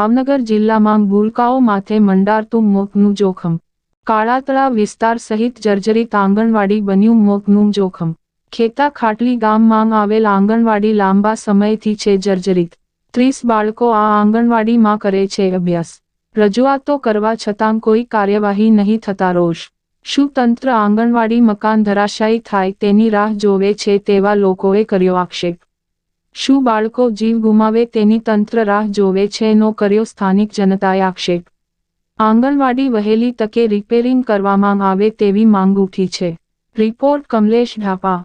ભાવનગર જિલ્લામાં ભૂલકાઓ માથે મંડારતું મોતનું જોખમ. કાળાતળા વિસ્તાર સહિત જર્જરિત આંગણવાડી બન્યું મોતનું જોખમ. ખેતા ખાટલી ગામમાં આવેલ આંગણવાડી લાંબા સમયથી છે જર્જરિત. ત્રીસ બાળકો આ આંગણવાડીમાં કરે છે અભ્યાસ. રજૂઆતો કરવા છતાં કોઈ કાર્યવાહી નહીં થતા રોષ. શું તંત્ર આંગણવાડી મકાન ધરાશાયી થાય તેની રાહ જોવે છે તેવા લોકોએ કર્યો આક્ષેપ. શું બાળકો જીવ ગુમાવે તેની તંત્ર રાહ જોવે છે નો કર્યો સ્થાનિક જનતાએ આક્ષેપ. આંગણવાડી વહેલી તકે રિપેરિંગ કરવામાં આવે તેવી માંગ ઉઠી છે. રિપોર્ટ કમલેશ ઢાપા